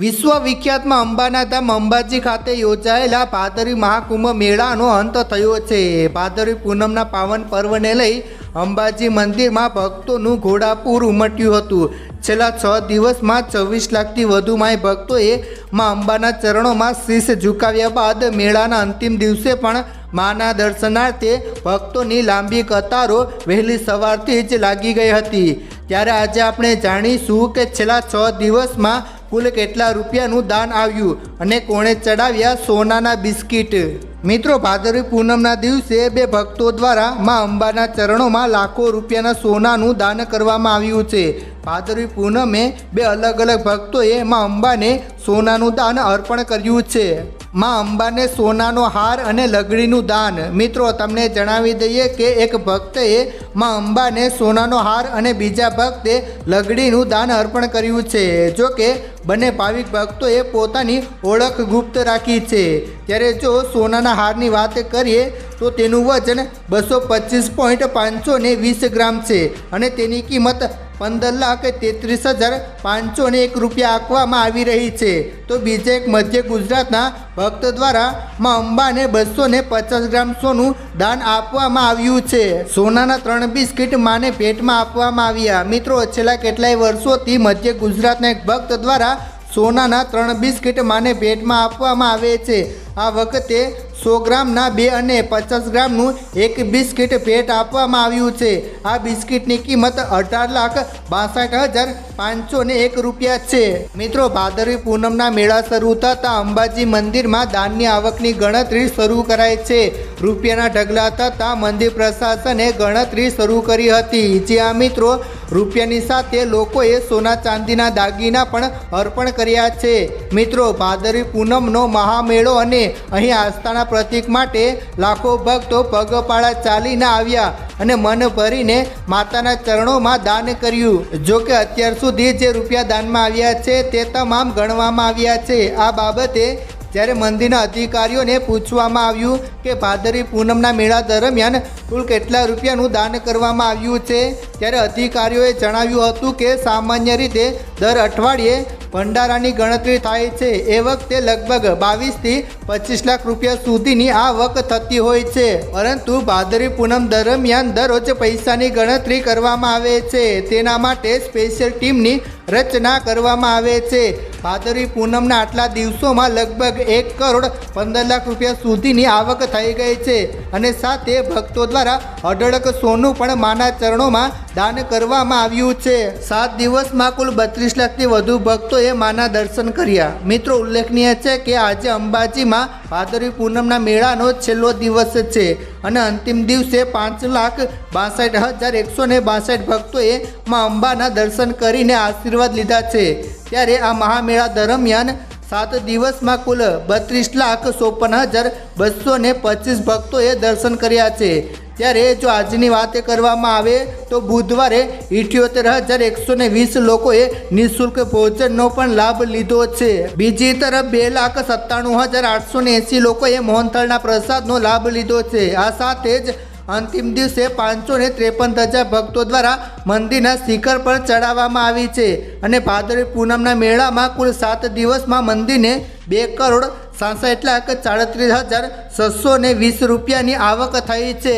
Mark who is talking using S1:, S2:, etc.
S1: વિશ્વવિખ્યાતમાં અંબાના ધામ અંબાજી ખાતે યોજાયેલા ભાદરવી મહાકુંભ મેળાનો અંત થયો છે. ભાદરવી પૂનમના પાવન પર્વને લઈ અંબાજી મંદિરમાં ભક્તોનું ઘોડાપૂર ઉમટ્યું હતું. છેલ્લા છ દિવસમાં છવ્વીસ લાખથી વધુ માય ભક્તોએ માં અંબાના ચરણોમાં શીશ ઝુકાવ્યા બાદ મેળાના અંતિમ દિવસે પણ માના દર્શનાર્થે ભક્તોની લાંબી કતારો વહેલી સવારથી જ લાગી ગઈ હતી. ત્યારે આજે આપણે જાણીશું કે છેલ્લા છ દિવસમાં કુલ કેટલા રૂપિયાનું દાન આવ્યું અને કોણે ચડાવ્યા સોનાના બિસ્કિટ? મિત્રો, ભાદરવી પૂનમના દિવસે બે ભક્તો દ્વારા મા અંબાના ચરણોમાં લાખો રૂપિયાના સોનાનું દાન કરવામાં આવ્યું છે. ભાદરવી પૂનમે બે અલગ અલગ ભક્તોએ મા અંબાને સોનાનું દાન અર્પણ કર્યું છે. માં અંબાને સોનાનો હાર અને લગડીનું દાન. મિત્રો, તમને જણાવી દઈએ કે એક ભક્તએ માં અંબાને સોનાનો હાર અને બીજા ભક્તે લગડીનું દાન અર્પણ કર્યું છે. જો કે, બંને ભાવિક ભક્તોએ પોતાની ઓળખ ગુપ્ત રાખી છે. ત્યારે જો સોનાના હારની વાત કરીએ, તો તેનું વજન બસો પચીસ પોઈન્ટ પાંચસો ને વીસ ગ્રામ છે અને તેની કિંમત પંદર લાખ તેત્રીસ હજાર પાંચસો ને એક રૂપિયા આપવામાં આવી રહી છે. તો બીજા એક મધ્ય ગુજરાતના ભક્ત દ્વારા માં અંબાને બસો ને પચાસ ગ્રામ સોનું દાન આપવામાં આવ્યું છે. સોનાના ત્રણ બિસ્કિટ માને ભેટમાં આપવામાં આવ્યા. મિત્રો, છેલ્લા કેટલાય વર્ષોથી મધ્ય ગુજરાતના એક ભક્ત દ્વારા સોનાના ત્રણ બિસ્કિટ માને ભેટમાં આપવામાં આવે છે. આ વખતે સો ગ્રામના બે અને પચાસ ગ્રામનું એક બિસ્કિટ ભેટ આપવામાં આવ્યું છે. આ બિસ્કિટની કિંમત અઢાર લાખ બાસઠ હજાર પાંચસો ને એક રૂપિયા છે. મિત્રો, ભાદરવી પૂનમના મેળા શરૂ થતાં અંબાજી મંદિરમાં દાનની આવકની ગણતરી શરૂ કરાય છે. રૂપિયાના ઢગલા થતાં મંદિર પ્રશાસને ગણતરી શરૂ કરી હતી. જ્યાં મિત્રો, રૂપિયાની સાથે લોકોએ સોના ચાંદીના દાગીના પણ અર્પણ કર્યા છે. મિત્રો, ભાદરવી પૂનમનો મહામેળો અને અહીં આસ્થાના પ્રતીક માટે લાખો ભક્તો પગપાળા ચાલીને આવ્યા અને મન ભરીને માતાના ચરણોમાં દાન કર્યું. જો કે અત્યાર સુધી જે રૂપિયા દાનમાં આવ્યા છે તે તમામ ગણવામાં આવ્યા છે. આ બાબતે જ્યારે મંદિરના અધિકારીઓને પૂછવામાં આવ્યું કે ભાદરી પૂનમના મેળા દરમિયાન કુલ કેટલા રૂપિયાનું દાન કરવામાં આવ્યું છે, ત્યારે અધિકારીઓએ જણાવ્યું હતું કે સામાન્ય રીતે દર અઠવાડિયે ભંડારાની ગણતરી થાય છે. એ વખતે લગભગ બાવીસથી પચીસ લાખ રૂપિયા સુધીની આવક થતી હોય છે. પરંતુ ભાદરી પૂનમ દરમિયાન દરરોજ પૈસાની ગણતરી કરવામાં આવે છે. તેના માટે સ્પેશિયલ ટીમની રચના કરવામાં આવે છે. ભાદરવી પૂનમના આટલા દિવસોમાં લગભગ એક કરોડ પંદર લાખ રૂપિયા સુધીની આવક થઈ ગઈ છે અને સાથે ભક્તો દ્વારા અઢળક સોનું પણ માના ચરણોમાં દાન કરવામાં આવ્યું છે. સાત દિવસમાં કુલ બત્રીસ લાખથી વધુ ભક્તોએ માના દર્શન કર્યા. મિત્રો, ઉલ્લેખનીય છે કે આજે અંબાજીમાં ભાદરવી પૂનમના મેળાનો છેલ્લો દિવસ છે અને અંતિમ દિવસે પાંચ લાખ બાસઠ હજાર એકસો ને બાસઠ ભક્તોએ માં અંબાના દર્શન કરીને આશીર્વાદ લીધા છે. ત્યારે આ મહામેળા દરમિયાન સાત દિવસમાં કુલ બત્રીસ લાખ ચોપન હજાર બસો ને પચીસ ભક્તોએ દર્શન કર્યા છે. ત્યારે જો આજની વાત કરવામાં આવે તો બુધવારે ઇઠ્યોતેર હજાર એકસો ને વીસ લોકોએ નિઃશુલ્ક ભોજનનો પણ લાભ લીધો છે. બીજી તરફ બે લાખ સત્તાણું હજાર આઠસો ને એંસી લોકોએ મોહનથળના પ્રસાદનો લાભ લીધો છે. આ સાથે જ અંતિમ દિવસે પાંચસો ને ત્રેપન હજાર ભક્તો દ્વારા મંદિરના શિખર પર ચડાવવામાં આવી છે અને ભાદરવી પૂનમના મેળામાં કુલ સાત દિવસમાં મંદિરને બે કરોડ સાસઠ લાખ સાડત્રીસ હજાર છસો ને વીસ રૂપિયાની આવક થઈ છે.